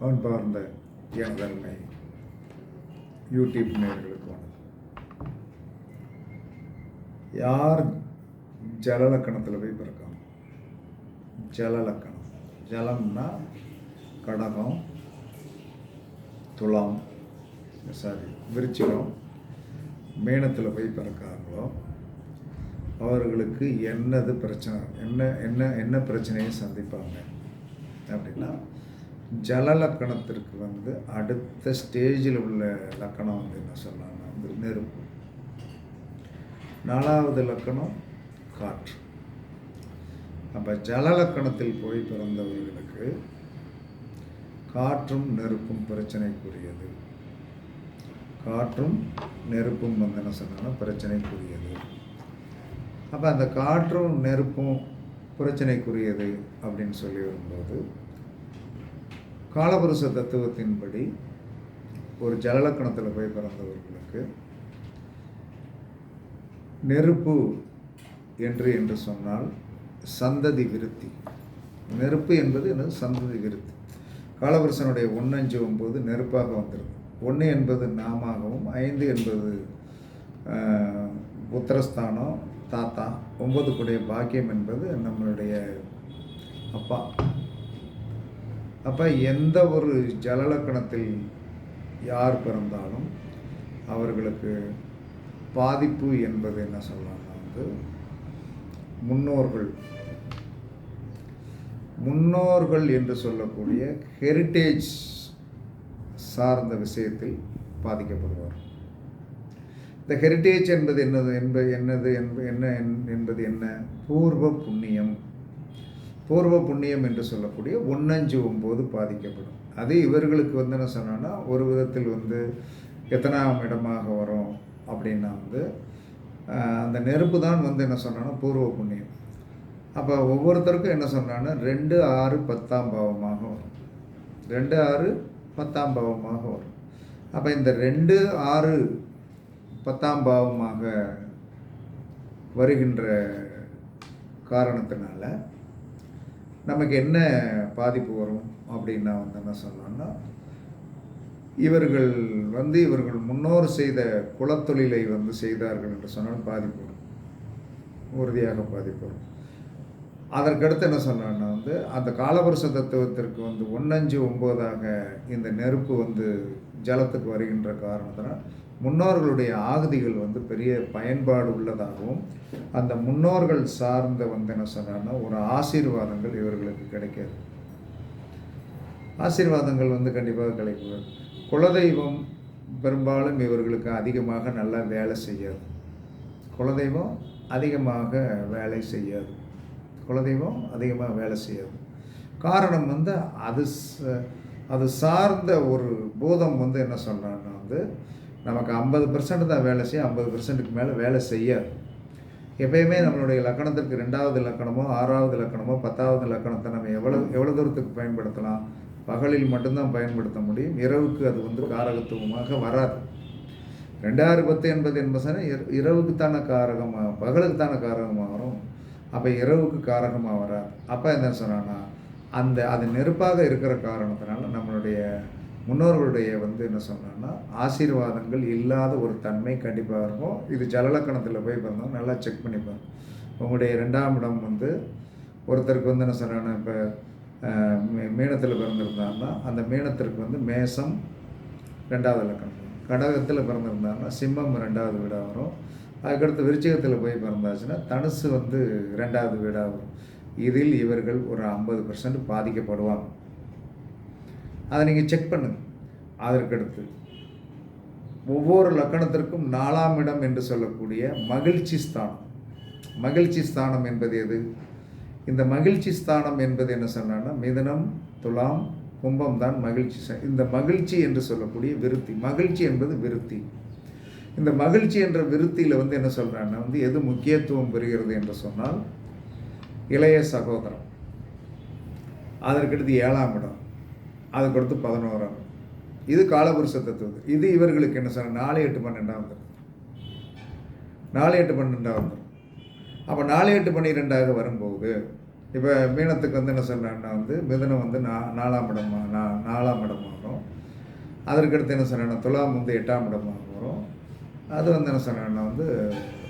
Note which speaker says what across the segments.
Speaker 1: அவன் பார்ந்த எனதன்மை யூடியூப் நேர்களுக்கு வணக்கம் யார் ஜலலக்கணத்தில் போய் பிறக்காம? ஜலலக்கணம். ஜலம்னா கடகம் துலாம் சாரி விருச்சிகம் மேனத்தில் போய் பிறக்காங்களோ அவர்களுக்கு என்னது பிரச்சனை? என்ன என்ன என்ன பிரச்சனையை சந்திப்பாங்க? அப்படின்னா ஜல லக்கணத்திற்கு வந்து அடுத்த ஸ்டேஜில் உள்ள லக்கணம் வந்து என்ன சொல்லலாம்னா வந்து நெருப்பு. நாலாவது லக்கணம் காற்று. அப்போ ஜல லக்கணத்தில் போய் பிறந்தவர்களுக்கு காற்றும் நெருப்பும் பிரச்சனைக்குரியது. காற்றும் நெருப்பும் வந்து என்ன சொன்னாங்கன்னா பிரச்சனைக்குரியது. அப்போ அந்த காற்றும் நெருப்பும் பிரச்சனைக்குரியது அப்படின்னு சொல்லி வரும்போது காலபுருஷ தத்துவத்தின்படி ஒரு ஜலலக்கணத்தில் போய் பிறந்தவர்களுக்கு நெருப்பு என்று என்று சொன்னால் சந்ததி விருத்தி. நெருப்பு என்பது எனது சந்ததி விருத்தி. காலபுருஷனுடைய ஒன்னஞ்சு ஒம்பது நெருப்பாக வந்துடுது ஒன்று என்பது நாமாகவும் ஐந்து என்பது புத்திரஸ்தானம் தாத்தா ஒம்பது கூடிய பாக்கியம் என்பது நம்மளுடைய அப்பா. அப்போ எந்த ஒரு ஜலலக்கணத்தில் யார் பிறந்தாலும் அவர்களுக்கு பாதிப்பு என்பது என்ன சொல்லலாம்னா வந்து முன்னோர்கள். முன்னோர்கள் என்று சொல்லக்கூடிய ஹெரிட்டேஜ் சார்ந்த விஷயத்தில் பாதிக்கப்படுவார். இந்த ஹெரிட்டேஜ் என்பது என்னது என்பது என்னது என்ப என்ன என்- என்பது என்ன? பூர்வ புண்ணியம். பூர்வ புண்ணியம் என்று சொல்லக்கூடிய ஒன்னஞ்சு ஒம்பது பாதிக்கப்படும். அது இவர்களுக்கு வந்து என்ன சொன்னோன்னா ஒரு விதத்தில் வந்து எத்தனாம் இடமாக வரும் அப்படின்னா வந்து அந்த நெருப்பு தான் வந்து என்ன சொன்னோன்னா பூர்வ புண்ணியம். அப்போ ஒவ்வொருத்தருக்கும் என்ன சொன்னான்னா ரெண்டு ஆறு பத்தாம் பாவமாக வரும். ரெண்டு ஆறு பத்தாம் பாவமாக வரும். அப்போ இந்த ரெண்டு ஆறு பத்தாம் பாவமாக வருகின்ற காரணத்தினால நமக்கு என்ன பாதிப்பு வரும் அப்படின்னா வந்து என்ன சொன்னோம்னா இவர்கள் வந்து இவர்கள் முன்னோர் செய்த குலத்தொழிலை வந்து செய்தார்கள் என்று சொன்னால் பாதிப்பு வரும். உறுதியாக பாதிப்பு வரும். அதற்கடுத்து என்ன சொன்னான்னா வந்து அந்த காலபுருஷ தத்துவத்திற்கு வந்து ஒன்னஞ்சு ஒம்போதாக இந்த நெருப்பு வந்து ஜலத்துக்கு வருகின்ற காரணத்தினால் முன்னோர்களுடைய ஆகுதிகள் வந்து பெரிய பயன்பாடு உள்ளதாகவும் அந்த முன்னோர்கள் சார்ந்த வந்து என்ன சொன்னார்னா ஒரு ஆசீர்வாதங்கள் இவர்களுக்கு கிடைக்காது. ஆசீர்வாதங்கள் வந்து கண்டிப்பாக கிடைக்கும். குலதெய்வம் பெரும்பாலும் இவர்களுக்கு அதிகமாக நல்லா வேலை செய்யாது. குலதெய்வம் அதிகமாக வேலை செய்யாது. குலதெய்வம் அதிகமாக வேலை செய்யாது. காரணம் வந்து அது ச- அது சார்ந்த ஒரு பூதம் வந்து என்ன சொல்கிறான்னா வந்து நமக்கு ஐம்பது பர்சன்ட் தான் வேலை செய்யும் ஐம்பது பர்சன்ட்டுக்கு மேலே வேலை செய்யாது. எப்பயுமே நம்மளுடைய லக்கணத்திற்கு ரெண்டாவது லக்கணமோ ஆறாவது லக்கணமோ பத்தாவது லக்கணத்தை நம்ம எவ்வளோ எவ்வளோ தூரத்துக்கு பயன்படுத்தலாம்? பகலில் மட்டும்தான் பயன்படுத்த முடியும் இரவுக்கு அது வந்து காரகத்துவமாக வராது. ரெண்டாயிரம் பத்து எண்பது என்பது இரவுக்குத்தான காரகமாக பகலுக்குத்தான காரகமாக வரும். அப்போ இரவுக்கு காரகமாக வராது. அப்போ என்ன சொன்னான்னா அந்த அது நெருப்பாக இருக்கிற காரணத்தினால நம்மளுடைய முன்னோர்களுடைய வந்து என்ன சொன்னான்னா ஆசீர்வாதங்கள் இல்லாத ஒரு தன்மை கண்டிப்பாக இருக்கும். இது ஜலலக்கணத்தில் போய் பார்த்தோம் நல்லா செக் பண்ணிப்பாங்க உங்களுடைய ரெண்டாம் இடம் வந்து ஒருத்தருக்கு வந்து என்ன சொன்னான்னா இப்போ மீனத்தில் பிறந்திருந்தாருன்னா அந்த மீனத்திற்கு வந்து மேசம் ரெண்டாவது இலக்கணம் கடகத்தில் பிறந்திருந்தாருன்னா சிம்மம் ரெண்டாவது வீடாக வரும். அதுக்கடுத்து விருச்சிகத்தில் போய் பிறந்தாச்சுன்னா தனுசு வந்து ரெண்டாவது வீடாக வரும். இதில் இவர்கள் ஒரு ஐம்பது பர்சன்ட் பாதிக்கப்படுவாங்க. அதை நீங்கள் செக் பண்ணுங்கள் அதற்கடுத்து ஒவ்வொரு லக்கணத்திற்கும் நாலாம் இடம் என்று சொல்லக்கூடிய மகிழ்ச்சி ஸ்தானம். மகிழ்ச்சி ஸ்தானம் என்பது எது? இந்த மகிழ்ச்சி ஸ்தானம் என்பது என்ன சொன்னான்னா மிதனம் துலாம் கும்பம் தான் மகிழ்ச்சி இந்த மகிழ்ச்சி என்று சொல்லக்கூடிய விருத்தி. மகிழ்ச்சி என்பது விருத்தி. இந்த மகிழ்ச்சி என்ற விருத்தியில் வந்து என்ன சொல்கிறான்னா வந்து எது முக்கியத்துவம் பெறுகிறது என்று சொன்னால் இளைய சகோதரம் அதற்கடுத்து ஏழாம் இடம். அதுக்கடுத்து பதினோராம் இது காலபுருஷ தத்துவம். இது இவர்களுக்கு என்ன சொன்ன? நாலு எட்டு பன்னெண்டாம் வந்துடும் நாலு எட்டு பன்னெண்டாம் வந்துடும் அப்போ நாலு எட்டு பன்னிரெண்டாக வரும்போது இப்போ மீனத்துக்கு வந்து என்ன சொல்கிறேன்னா வந்து மிதனம் வந்து நா நாலாம் இடமா நா நாலாம் இடமாகும் அதற்கடுத்து என்ன சொன்னேன்னா துலாம் வந்து எட்டாம் இடமாக வரும். அது வந்து என்ன சொல்கிறேன்னா வந்து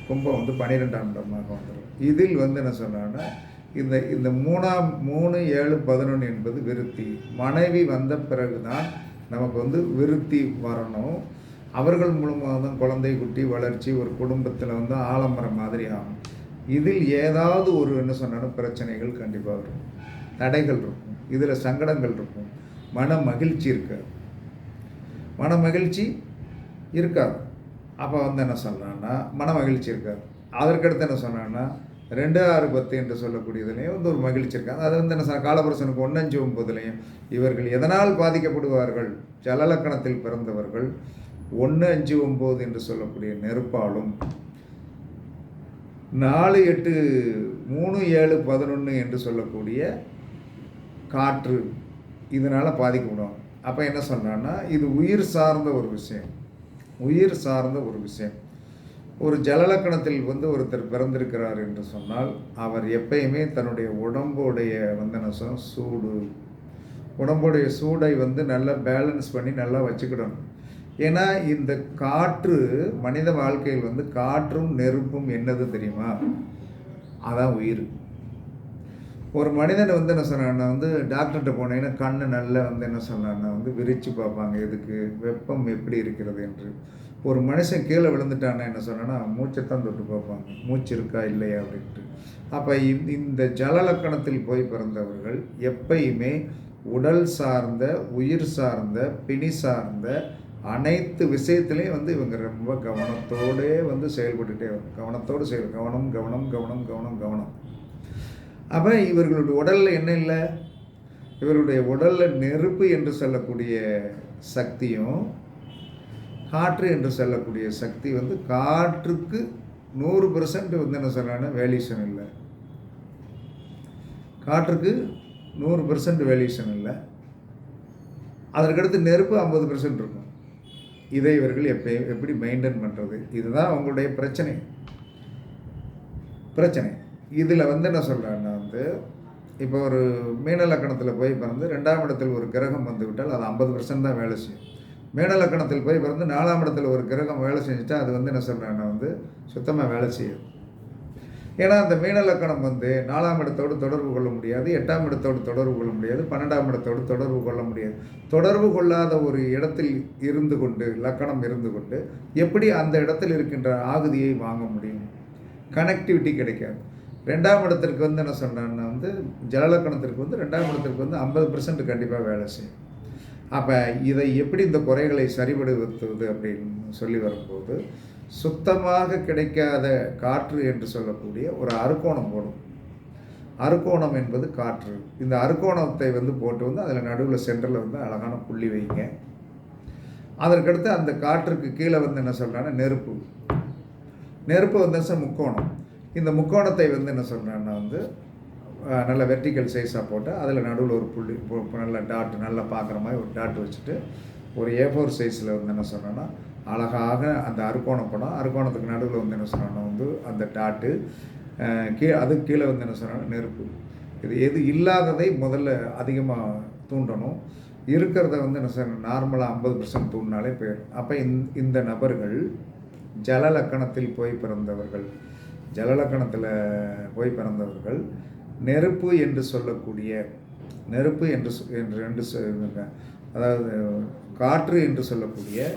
Speaker 1: கும்பம் வந்து பன்னிரெண்டாம் இடமாக வந்துடும் இதில் வந்து என்ன சொன்னான்னா இந்த இந்த மூணாம் மூணு ஏழு பதினொன்று என்பது விருத்தி. மனைவி வந்த பிறகு தான் நமக்கு வந்து விருத்தி வரணும். அவர்கள் மூலமாக தான் குழந்தை குட்டி வளர்ச்சி ஒரு குடும்பத்தில் வந்து ஆலமரம் மாதிரி ஆகும். இதில் ஏதாவது ஒரு என்ன சொன்னாலும் பிரச்சனைகள் கண்டிப்பாக வரும். தடைகள் இருக்கும். இதில் சங்கடங்கள் இருக்கும். மன மகிழ்ச்சி இருக்காது. மன மகிழ்ச்சி இருக்காது. அப்போ வந்து என்ன சொன்னான்னா மன மகிழ்ச்சி இருக்காது. அதற்கடுத்து என்ன சொன்னான்னா ரெண்டு ஆறு பத்து என்று சொல்லக்கூடியதுலேயும் வந்து ஒரு மகிழ்ச்சி இருக்காங்க அது வந்து என்ன காலபுரசனுக்கு ஒன்னஞ்சு ஒன்பதுலேயும் இவர்கள் எதனால் பாதிக்கப்படுவார்கள்? ஜலலக்கணத்தில் பிறந்தவர்கள் ஒன்று அஞ்சு ஒம்பது என்று சொல்லக்கூடிய நெருப்பாலும் நாலு எட்டு மூணு ஏழு பதினொன்று என்று சொல்லக்கூடிய காற்று இதனால் பாதிக்கப்படும். அப்போ என்ன சொன்னான்னா இது உயிர் சார்ந்த ஒரு விஷயம். உயிர் சார்ந்த ஒரு விஷயம். ஒரு ஜலலக்கணத்தில் வந்து ஒருத்தர் பிறந்திருக்கிறார் என்று சொன்னால் அவர் எப்பயுமே தன்னுடைய உடம்புடைய வந்து என்ன சொன்ன சூடு உடம்புடைய சூடை வந்து நல்லா பேலன்ஸ் பண்ணி நல்லா வச்சுக்கிடணும். ஏன்னா இந்த காற்று மனித வாழ்க்கையில் வந்து காற்றும் நெருப்பும் என்னது தெரியுமா? அதான் உயிர். ஒரு மனிதனை வந்து என்ன சொன்னான்னா வந்து டாக்டர்கிட்ட போனேன்னா கண்ணு நல்லா வந்து என்ன சொன்னான்னா வந்து விரித்து பார்ப்பாங்க எதுக்கு வெப்பம் எப்படி இருக்கிறது என்று. ஒரு மனுஷன் கீழே விழுந்துட்டான்னா என்ன சொன்னேன்னா மூச்சை தான் தொட்டு பார்ப்பாங்க மூச்சு இருக்கா இல்லையா? அப்படின்ட்டு. அப்போ இந்த ஜலலக்கணத்தில் போய் பிறந்தவர்கள் எப்பயுமே உடல் சார்ந்த உயிர் சார்ந்த பிணி சார்ந்த அனைத்து விஷயத்துலேயும் வந்து இவங்க ரொம்ப கவனத்தோடே வந்து செயல்பட்டுகிட்டே வரும் கவனத்தோடு செயல் கவனம் கவனம் கவனம் கவனம் கவனம். அப்போ இவர்களுடைய உடலில் என்ன இல்லை? இவருடைய உடலில் நெருப்பு என்று சொல்லக்கூடிய சக்தியும் காற்று என்று சொல்லக்கூடிய சக்தி வந்து காற்றுக்கு நூறு பெர்சன்ட் வந்து என்ன சொல்கிறாங்கன்னா வேல்யூஷன் இல்லை. காற்றுக்கு நூறு பெர்சன்ட் வேல்யூஷன் இல்லை. அதற்கடுத்து நெருப்பு ஐம்பது பெர்சன்ட் இருக்கும். இதை இவர்கள் எப்போ எப்படி மெயின்டைன் பண்ணுறது இதுதான் அவங்களுடைய பிரச்சனை. பிரச்சனை. இதில் வந்து என்ன சொல்கிறேன்னா வந்து இப்போ ஒரு மீனலக்கணத்தில் போய் பிறந்து ரெண்டாம் இடத்தில் ஒரு கிரகம் வந்துவிட்டால் அது ஐம்பது பர்சன்ட் தான் வேலை செய்யும். மேடலக்கணத்தில் போய் பிறந்து நாலாம் இடத்துல ஒரு கிரகம் வேலை செஞ்சுட்டா அது வந்து என்ன சொல்கிறேன்னா வந்து சுத்தமாக வேலை செய்யும் ஏன்னா அந்த மீனலக்கணம் வந்து நாலாம் இடத்தோடு தொடர்பு கொள்ள முடியாது எட்டாம் இடத்தோடு தொடர்பு கொள்ள முடியாது பன்னெண்டாம் இடத்தோடு தொடர்பு கொள்ள முடியாது. தொடர்பு கொள்ளாத ஒரு இடத்தில் இருந்து கொண்டு லக்கணம் இருந்து கொண்டு எப்படி அந்த இடத்தில் இருக்கின்ற ஆகுதியை வாங்க முடியும்? கனெக்டிவிட்டி கிடைக்காது. ரெண்டாம் இடத்திற்கு வந்து என்ன சொன்னான்னா வந்து ஜலலக்கணத்திற்கு வந்து ரெண்டாம் இடத்திற்கு வந்து ஐம்பது பர்சன்ட் கண்டிப்பாக வேலை செய்யும். அப்போ இதை எப்படி இந்த குறைகளை சரிபடுத்துவது அப்படின்னு சொல்லி வரும்போது சுத்தமாக கிடைக்காத காற்று என்று சொல்லக்கூடிய ஒரு அறுக்கோணம் போடும். அறுக்கோணம் என்பது காற்று. இந்த அறுக்கோணத்தை வந்து போட்டு வந்து அதில் நடுவில் சென்டரில் வந்து அழகான புள்ளி வைங்க. அதற்கடுத்து அந்த காற்றுக்கு கீழே வந்து என்ன சொல்கிறாங்கன்னா நெருப்பு. நெருப்பு வந்து முக்கோணம். இந்த முக்கோணத்தை வந்து என்ன சொல்கிறேன்னா வந்து நல்ல வெர்டிக்கல் சைஸாக போட்டு அதில் நடுவில் ஒரு புள்ளி நல்ல டாட் நல்லா பார்க்குற மாதிரி ஒரு டாட் வச்சுட்டு ஒரு ஏ ஃபோர் சைஸில் வந்து என்ன சொன்னோன்னா அழகாக அந்த அறுக்கோணம் படம் அறுக்கோணத்துக்கு நடுவில் வந்து என்ன சொன்னோன்னா வந்து அந்த டாட்டு கீழே அதுக்கு கீழே வந்து என்ன சொன்னோன்னா நெருப்பு. இது எது இல்லாததை முதல்ல அதிகமாக தூண்டணும். இருக்கிறத வந்து என்ன சொன்ன நார்மலாக ஐம்பது பர்சன்ட் தூண்டினாலே போயிடும். அப்போ இந்த நபர்கள் ஜலலக்கணத்தில் போய் பிறந்தவர்கள் ஜலலக்கணத்தில் போய் பிறந்தவர்கள் நெருப்பு என்று சொல்லக்கூடிய நெருப்பு என்று என்று என்று அதாவது காற்று என்று சொல்லக்கூடிய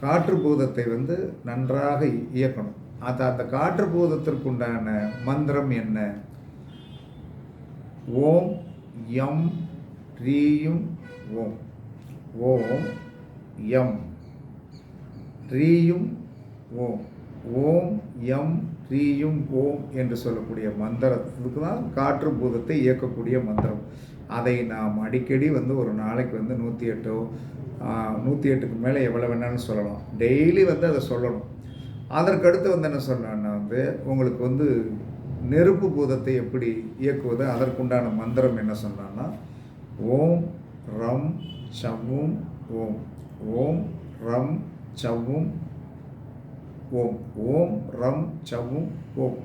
Speaker 1: காற்று பூதத்தை வந்து நன்றாக இயக்கணும். அது அந்த காற்று பூதத்திற்குண்டான மந்திரம் என்ன? ஓம் எம் ரீயும் ஓம். ஓம் எம் ரீயும் ஓம். ஓம் எம் ரீயும் ஓம் என்று சொல்லக்கூடிய மந்திரத்துக்கு தான் காற்று பூதத்தை இயக்கக்கூடிய மந்திரம். அதை நாம் அடிக்கடி வந்து ஒரு நாளைக்கு வந்து நூற்றி எட்டோ நூற்றி எட்டுக்கு மேலே எவ்வளோ வேணாலும் சொல்லலாம். டெய்லி வந்து அதை சொல்லணும். அதற்கடுத்து வந்து என்ன சொன்னான்னா வந்து உங்களுக்கு வந்து நெருப்பு பூதத்தை எப்படி இயக்குவது அதற்குண்டான மந்திரம் என்ன சொன்னான்னா ஓம் ரம் சமும் ஓம். ஓம் ரம் சவும் ஓம் ஓம் ரம் சவும் ஓம்.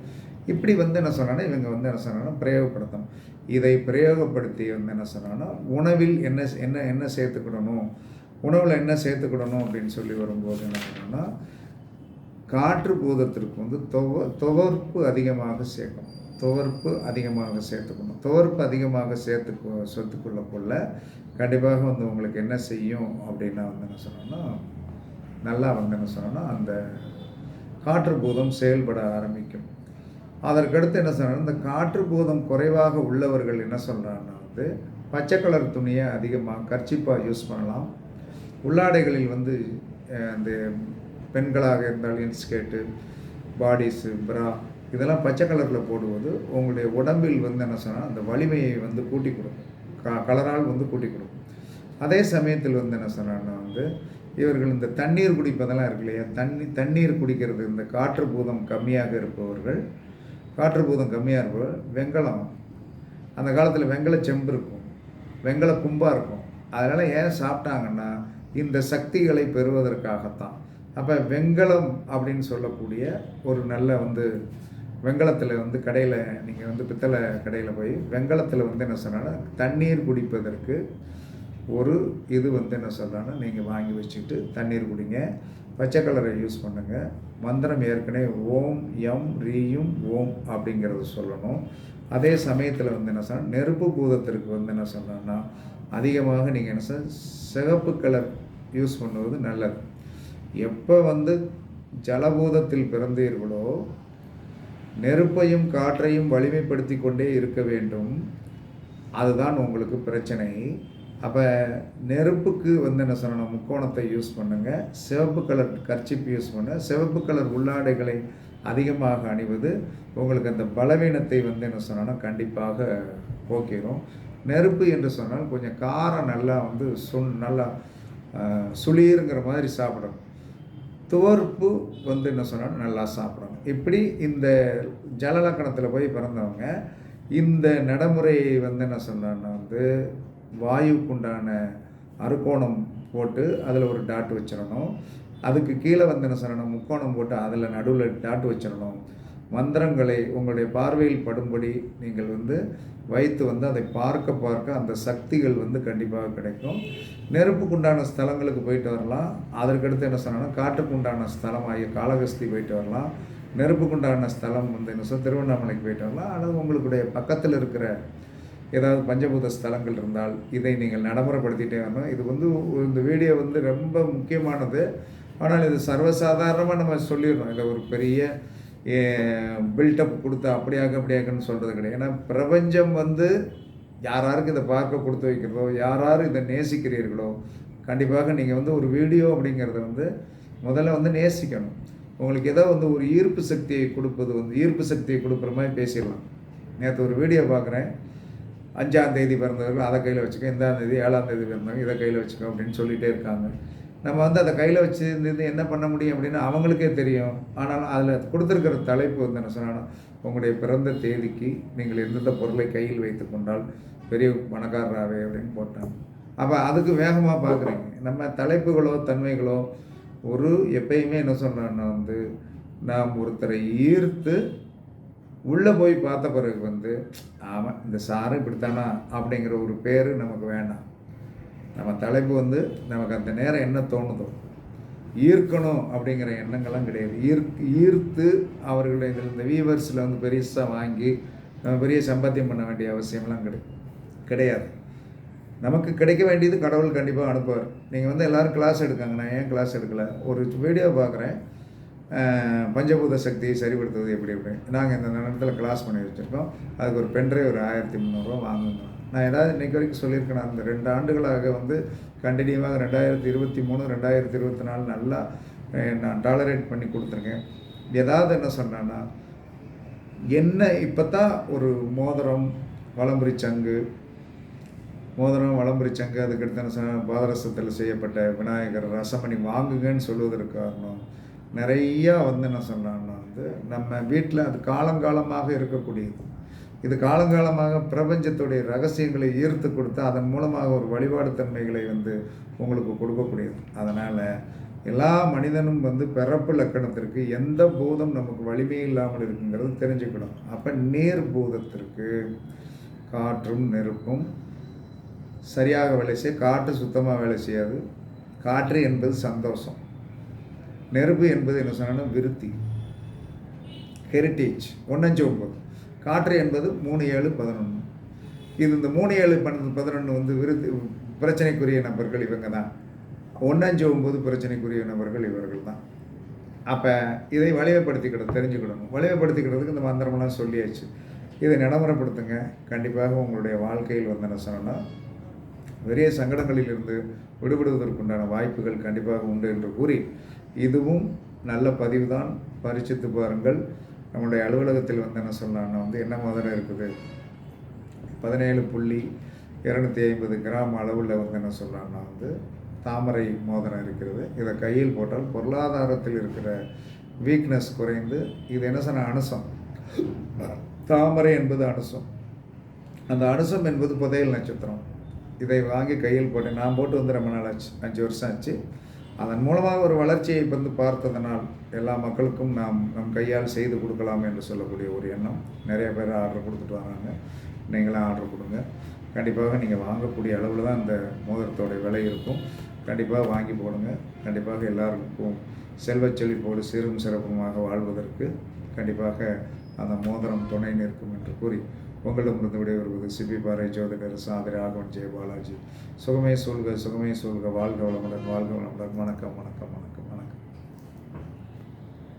Speaker 1: இப்படி வந்து என்ன சொன்னாங்கன்னா இவங்க வந்து என்ன சொன்னாங்கன்னா பிரயோகப்படுத்தணும். இதை பிரயோகப்படுத்தி வந்து என்ன சொன்னான்னா உணவில் என்ன என்ன என்ன சேர்த்துக்கிடணும்? உணவில் என்ன சேர்த்துக்கிடணும் அப்படின்னு சொல்லி வரும்போது என்ன சொன்னோன்னா காற்று பூதத்திற்கு வந்து துவ துவர்ப்பு அதிகமாக சேர்க்கணும். துவர்ப்பு அதிகமாக சேர்த்துக்கணும். துவர்ப்பு அதிகமாக சேர்த்து சேர்த்துக்கொள்ள கொள்ள கண்டிப்பாக வந்து உங்களுக்கு என்ன செய்யும் அப்படின்னா வந்து என்ன சொன்னோன்னா நல்லா வந்து என்ன சொன்னோன்னா அந்த காற்று பூதம் செயல்பட ஆரம்பிக்கும். அதற்கடுத்து என்ன சொல்கிறாங்க இந்த காற்று பூதம் குறைவாக உள்ளவர்கள் என்ன சொல்கிறாங்கன்னா வந்து பச்சை கலர் துணியை அதிகமாக கர்ச்சிப்பாக யூஸ் பண்ணலாம். உள்ளாடைகளில் வந்து அந்த பெண்களாக இருந்தால் இன்ஸ்கேட்டு பாடிஸு ப்ரா இதெல்லாம் பச்சை கலரில் போடுவது உங்களுடைய உடம்பில் வந்து என்ன சொன்னால் அந்த வலிமையை வந்து கூட்டி கொடுக்கும். க கலரால் வந்து கூட்டி கொடுக்கும். அதே சமயத்தில் வந்து என்ன சொன்னான்னா வந்து இவர்கள் இந்த தண்ணீர் குடிப்பதெல்லாம் இருக்கு இல்லையா? தண்ணி தண்ணீர் குடிக்கிறது இந்த காற்று பூதம் கம்மியாக இருப்பவர்கள் காற்று பூதம் கம்மியாக இருப்பவர்கள் வெங்கலம். அந்த காலத்தில் வெங்கல செம்பு இருக்கும் வெங்கல கும்பாக இருக்கும். அதனால் ஏன் சாப்பிட்டாங்கன்னா இந்த சக்திகளை பெறுவதற்காகத்தான். அப்போ வெங்கலம் அப்படின்னு சொல்லக்கூடிய ஒரு நல்ல வந்து வெங்கலத்தில் வந்து கடையில் நீங்கள் வந்து பித்தளை கடையில் போய் வெங்கலத்தில் வந்து என்ன சொன்னால் தண்ணீர் குடிப்பதற்கு ஒரு இது வந்து என்ன சொல்கிறேன்னா நீங்கள் வாங்கி வச்சுக்கிட்டு தண்ணீர் குடிங்க. பச்சை கலரை யூஸ் பண்ணுங்கள் மந்திரம் ஏற்கனவே ஓம் எம் ரீயும் ஓம் அப்படிங்கிறத சொல்லணும். அதே சமயத்தில் வந்து என்ன சொன்னால் நெருப்பு பூதத்திற்கு வந்து என்ன சொன்னோன்னா அதிகமாக நீங்கள் என்ன சொல் சிகப்பு கலர் யூஸ் பண்ணுவது நல்லது. எப்போ வந்து ஜலபூதத்தில் பிறந்தீர்களோ நெருப்பையும் காற்றையும் வலிமைப்படுத்தி கொண்டே இருக்க வேண்டும். அதுதான் உங்களுக்கு பிரச்சனை. அப்போ நெருப்புக்கு வந்து என்ன சொல்லணும்? முக்கோணத்தை யூஸ் பண்ணுங்கள் சிவப்பு கலர் கர்ச்சிப் யூஸ் பண்ண. சிவப்பு கலர் உள்ளாடைகளை அதிகமாக அணிவது உங்களுக்கு அந்த பலவீனத்தை வந்து என்ன சொன்னோன்னா கண்டிப்பாக போக்கிடும் நெருப்பு என்று சொன்னால் கொஞ்சம் காரம் நல்லா வந்து சுண் நல்லா சுளீருங்கிற மாதிரி சாப்பிடணும். துவர்ப்பு வந்து என்ன சொன்னால் நல்லா சாப்பிடணும். இப்படி இந்த ஜலலக்கணத்தில் போய் பிறந்தவங்க இந்த நடைமுறையை வந்து என்ன சொன்னான்னா வந்து வாயுக்குண்டான அறுக்கோணம் போட்டு அதில் ஒரு டாட் வச்சிடணும். அதுக்கு கீழே வந்து என்ன சொல்லணும்? முக்கோணம் போட்டு அதில் நடுவில் டாட் வச்சிடணும். மந்திரங்களை உங்களுடைய பார்வையில் படும்படி நீங்கள் வந்து வைத்து வந்து அதை பார்க்க பார்க்க அந்த சக்திகள் வந்து கண்டிப்பாக கிடைக்கும். நெருப்புக்குண்டான ஸ்தலங்களுக்கு போயிட்டு வரலாம். அதற்கடுத்து என்ன சொன்னால் காட்டுக்குண்டான ஸ்தலம் ஆகிய காலகஸ்தி போயிட்டு வரலாம். நெருப்புக்குண்டான ஸ்தலம் வந்து என்ன சொல் திருவண்ணாமலைக்கு போயிட்டு வரலாம். அல்லது உங்களுடைய பக்கத்தில் இருக்கிற ஏதாவது பஞ்சபூத ஸ்தலங்கள் இருந்தால் இதை நீங்கள் நடைமுறைப்படுத்திட்டே வரணும். இது வந்து இந்த வீடியோ வந்து ரொம்ப முக்கியமானது. ஆனால் இது சர்வசாதாரணமாக நம்ம சொல்லிடணும் இதை ஒரு பெரிய பில்டப் கொடுத்தா அப்படியாக அப்படியாகன்னு சொல்கிறது கிடையாது. ஏன்னா பிரபஞ்சம் வந்து யார் யாருக்கு இதை பார்க்க கொடுத்து வைக்கிறதோ யார் யார் இதை நேசிக்கிறீர்களோ கண்டிப்பாக நீங்கள் வந்து ஒரு வீடியோ அப்படிங்கிறத வந்து முதல்ல வந்து நேசிக்கணும். உங்களுக்கு ஏதோ வந்து ஒரு ஈர்ப்பு சக்தியை கொடுப்பது வந்து ஈர்ப்பு சக்தியை கொடுக்குற மாதிரி பேசிடலாம். நேற்று ஒரு வீடியோ பார்க்குறேன். அஞ்சாம் தேதி பிறந்தவர்கள் அதை கையில் வச்சுக்கோ இந்தாம் தேதி ஏழாம் தேதி பிறந்தவங்க இதை கையில் வச்சுக்கோ அப்படின்னு சொல்லிகிட்டே இருக்காங்க. நம்ம வந்து அதை கையில் வச்சுருந்து என்ன பண்ண முடியும் அப்படின்னு அவங்களுக்கே தெரியும். ஆனாலும் அதில் கொடுத்துருக்கிற தலைப்பு வந்து என்ன சொன்னாலும் உங்களுடைய பிறந்த தேதிக்கு நீங்கள் எந்தெந்த பொருளை கையில் வைத்து கொண்டால் பெரிய பணக்காரராகவே அப்படின்னு போட்டாங்க. அப்போ அதுக்கு வேகமாக பார்க்குறீங்க நம்ம தலைப்புகளோ தன்மைகளோ ஒரு எப்பயுமே என்ன சொன்னோன்னா வந்து நாம் ஒருத்தரை ஈர்த்து உள்ளே போய் பார்த்த பிறகு வந்து ஆமாம் இந்த சாரு இப்படித்தானா அப்படிங்கிற ஒரு பேர் நமக்கு வேண்டாம். நம்ம தலைப்பு வந்து நமக்கு அந்த நேரம் என்ன தோணுதோ ஈர்க்கணும் அப்படிங்கிற எண்ணங்கள்லாம் கிடையாது. ஈர் ஈர்த்து அவர்களுடைய இதில் இந்த வீவர்ஸில் வந்து பெருசாக வாங்கி நம்ம பெரிய சம்பாத்தியம் பண்ண வேண்டிய அவசியம்லாம் கிடை கிடையாது. நமக்கு கிடைக்க வேண்டியது கடவுள் கண்டிப்பாக அனுப்புவார். நீங்கள் வந்து எல்லோரும் கிளாஸ் எடுக்காங்க நான் ஏன் கிளாஸ் எடுக்கலை? ஒரு வீடியோ பார்க்குறேன். பஞ்சபூத சக்தியை சரிப்படுத்துவது எப்படி எப்படி? நாங்கள் இந்த நேரத்தில் கிளாஸ் பண்ணி வச்சுருக்கோம். அதுக்கு ஒரு பென்ட்ரை ஒரு ஆயிரத்தி முந்நூறுரூவா வாங்குங்க நான் ஏதாவது இன்றைக்கு வரைக்கும் சொல்லியிருக்கேன். அந்த ரெண்டு ஆண்டுகளாக வந்து கண்டினியூவாக ரெண்டாயிரத்தி இருபத்தி மூணு ரெண்டாயிரத்தி இருபத்தி நாலு நல்லா நான் டாலரேட் பண்ணி கொடுத்துருக்கேன். ஏதாவது என்ன சொன்னேன்னா என்ன இப்போ தான் ஒரு மோதிரம் வளம்புரி சங்கு மோதிரம் வளம்புரி சங்கு அதுக்கடுத்து என்ன சொன்ன பாதரசத்தில் செய்யப்பட்ட விநாயகர் ரசமணி வாங்குங்கன்னு சொல்வதற்கு காரணம். நிறையா வந்து என்ன சொன்னான்னா வந்து நம்ம வீட்டில் அது காலங்காலமாக இருக்கக்கூடியது. இது காலங்காலமாக பிரபஞ்சத்துடைய ரகசியங்களை ஈர்த்து கொடுத்து அதன் மூலமாக ஒரு வழிபாடு தன்மைகளை வந்து உங்களுக்கு கொடுக்கக்கூடியது. அதனால் எல்லா மனிதனும் வந்து பிறப்பு லக்கணத்திற்கு எந்த பூதம் நமக்கு வலிமை இல்லாமல் இருக்குங்கிறது தெரிஞ்சுக்கணும். அப்போ நீர் பூதத்திற்கு காற்றும் நெருப்பும் சரியாக வேலை செய்ய காற்று சுத்தமாக வேலை செய்யாது. காற்று என்பது சந்தோஷம். நெருப்பு என்பது என்ன சொன்னாலும் விருத்தி. ஹெரிட்டேஜ் ஒன்னஞ்சு ஒம்பது காற்று என்பது மூணு ஏழு பதினொன்று இது இந்த மூணு ஏழு பன்னெண்டு பதினொன்று வந்து விருத்தி பிரச்சனைக்குரிய நபர்கள் இவங்க தான் ஒன்னஞ்சு ஒம்பது பிரச்சனைக்குரிய நபர்கள் இவர்கள் தான் அப்போ இதை வலிமைப்படுத்திக்கிட தெரிஞ்சுக்கிடணும். வலிமைப்படுத்திக்கிறதுக்கு இந்த மந்திரமெல்லாம் சொல்லியாச்சு. இதை நடைமுறைப்படுத்துங்க. கண்டிப்பாக உங்களுடைய வாழ்க்கையில் வந்து என்ன சொன்னால் பெரிய சங்கடங்களிலிருந்து விடுபடுவதற்குண்டான வாய்ப்புகள் கண்டிப்பாக உண்டு என்று கூறி இதுவும் நல்ல பதிவு தான் பரிசித்து பாருங்கள். நம்முடைய அலுவலகத்தில் வந்து என்ன சொல்லலாம்னா வந்து என்ன மாதிரி இருக்குது? பதினேழு புள்ளி இரநூத்தி ஐம்பது கிராம் அளவில் வந்து என்ன சொல்கிறான்னா வந்து தாமரை மோதிரம் இருக்கிறது. இதை கையில் போட்டால் பொருளாதாரத்தில் இருக்கிற வீக்னஸ் குறைந்து இது என்ன சொன்ன அனுசம். தாமரை என்பது அனுசம். அந்த அனுசம் என்பது புதையல் நட்சத்திரம். இதை வாங்கி கையில் போட்டேன் நான் போட்டு வந்து ரொம்ப நாள் ஆச்சு அஞ்சு வருஷம் ஆச்சு. அதன் மூலமாக ஒரு வளர்ச்சியை வந்து பார்த்ததனால் எல்லா மக்களுக்கும் நாம் நம் கையால் செய்து கொடுக்கலாம் என்று சொல்லக்கூடிய ஒரு எண்ணம். நிறைய பேர் ஆர்டர் கொடுத்துட்டு வராங்க. நீங்களும் ஆர்டர் கொடுங்க. கண்டிப்பாக நீங்கள் வாங்கக்கூடிய அளவில் தான் இந்த மோதிரத்தோடைய விலை இருக்கும். கண்டிப்பாக வாங்கி போடுங்க. கண்டிப்பாக எல்லாருக்கும் செல்வச் செழிப்போடு சீரும் சிறப்புமாக வாழ்வதற்கு கண்டிப்பாக அந்த மோதிரம் துணை நிற்கும் என்று கூறி உங்களிடமிருந்து விடைபெறுவது சிபி பாறை ஜோதிடர் சாந்திர ஆகவன் ஜெய பாலாஜி. சுகமே சொல்க சுகமே சொல்க வாழ்க வளமுடன் வாழ்க வளமுடன். வணக்கம் வணக்கம் வணக்கம்.